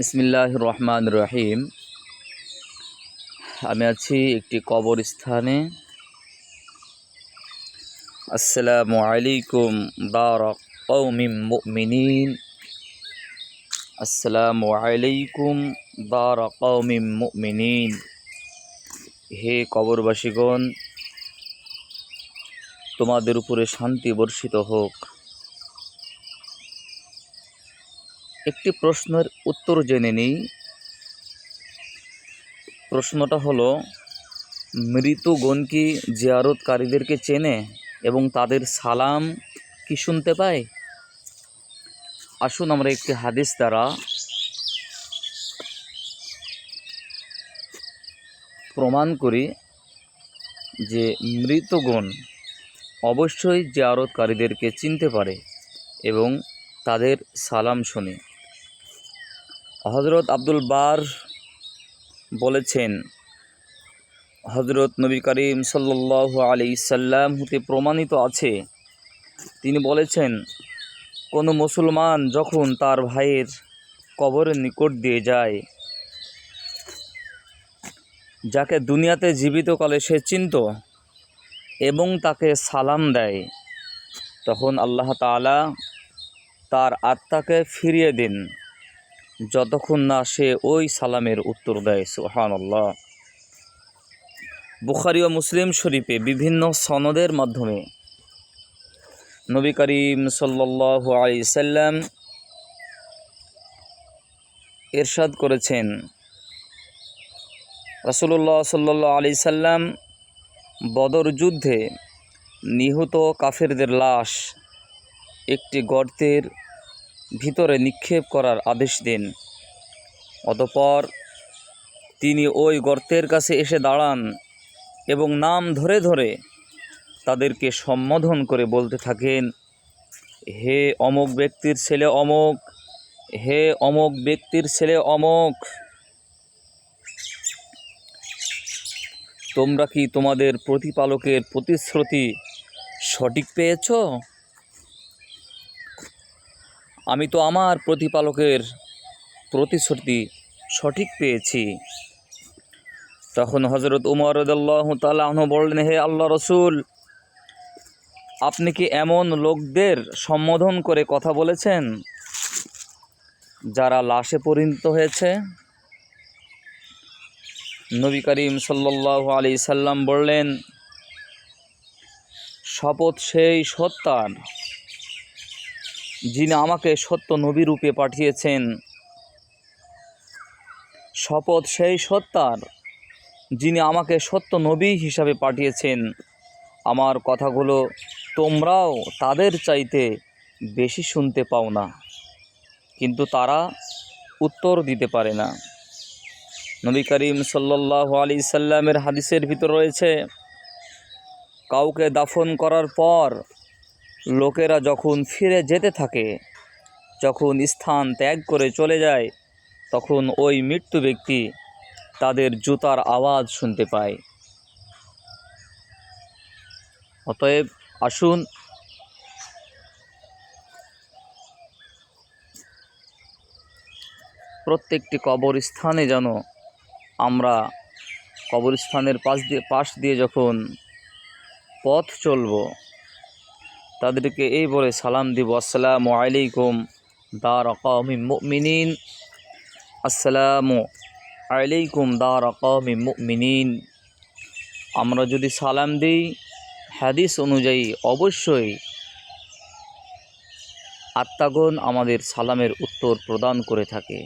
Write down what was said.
বিসমিল্লাহ রহমান রহিম আমি আছি একটি কবরস্থানে। আসসালামু আলাইকুম বারাক আসসালামু আলাইকুম বারাক হে কবরবাসীগণ, তোমাদের উপরে শান্তি বর্ষিত হোক। একটি প্রশ্নের উত্তর জেনে নিই। প্রশ্নটা হলো মৃতগণ কি জিয়ারতকারীদেরকে চেনে এবং তাদের সালাম কি শুনতে পায়? আসুন আমরা একটি হাদিস দ্বারা প্রমাণ করি যে মৃতগণ অবশ্যই জিয়ারতকারীদেরকে চিনতে পারে এবং তাদের সালাম শুনে। হজরত আব্দুল বার বলেছেন হজরত নবী করিম সাল্লাহ আলি সাল্লাম হতে প্রমাণিত আছে। তিনি বলেছেন, কোনো মুসলমান যখন তার ভাইয়ের কবরের নিকট দিয়ে যায়, যাকে দুনিয়াতে জীবিতকালে সে চিনত এবং তাকে সালাম দেয়, তখন আল্লাহ তাআলা তার আত্মাকে ফিরিয়ে দিন। যতক্ষণ না সে ওই সালামের উত্তর দেয় সুহান আল্লাহ বুখারি ও মুসলিম শরীফে বিভিন্ন সনদের মাধ্যমে নবী করিম সাল্লাহ সাল্লাম এরশাদ করেছেন রাসুল্লাহ সাল্লাহ আলি সাল্লাম বদর যুদ্ধে নিহত কাফেরদের লাশ একটি গর্তের ভিতরে নিক্ষেপ করার আদেশ দেন। অতপর তিনি ওই গর্তের কাছে এসে দাঁড়ান এবং নাম ধরে ধরে তাদেরকে সম্বোধন করে বলতে থাকেন, হে অমুক ব্যক্তির ছেলে অমুক, হে অমুক ব্যক্তির ছেলে অমুক, তোমরা কি তোমাদের প্রতিপালকের প্রতিশ্রুতি সঠিক পেয়েছ? আমি তো আমার প্রতিপালকের প্রতিশ্রুতি সঠিক পেয়েছি। তখন হজরত উমর রদুল্লাহ তালাহ বললেন, হে আল্লাহ রসুল, আপনি কি এমন লোকদের সম্বোধন করে কথা বলেছেন যারা লাশে পরিণত হয়েছে? নবী করিম সাল্লাহ আলি সাল্লাম বললেন, শপথ সেই সত্যার যিনি আমাকে সত্য নবী রূপে পাঠিয়েছেন। শপথ সেই সত্তার, যিনি আমাকে সত্য নবী হিসাবে পাঠিয়েছেন। আমার কথাগুলো তোমরাও তাদের চাইতে বেশি শুনতে পাও না, কিন্তু তারা উত্তর দিতে পারে না। নবী করিম সাল্লাহ আলি সাল্লামের হাদিসের ভিতর রয়েছে, কাউকে দাফন করার পর লোকেরা যখন ফিরে যেতে থাকে, যখন স্থান ত্যাগ করে চলে যায়, তখন ওই মৃত্যু ব্যক্তি তাদের জুতার আওয়াজ শুনতে পায়। অতএব আসুন, প্রত্যেকটি কবরস্থানে যেন আমরা কবরস্থানের পাশ দিয়ে পাশ দিয়ে যখন পথ চলবো তাদেরকে এই বলে সালাম দিব, আসসালামু আলাইকুম দার কওমি মুমিনিন। আসসালামু আলাইকুম দার মুমিনিন। আমরা যদি সালাম দিই হাদিস অনুযায়ী অবশ্যই আত্মাগণ আমাদের সালামের উত্তর প্রদান করে থাকে।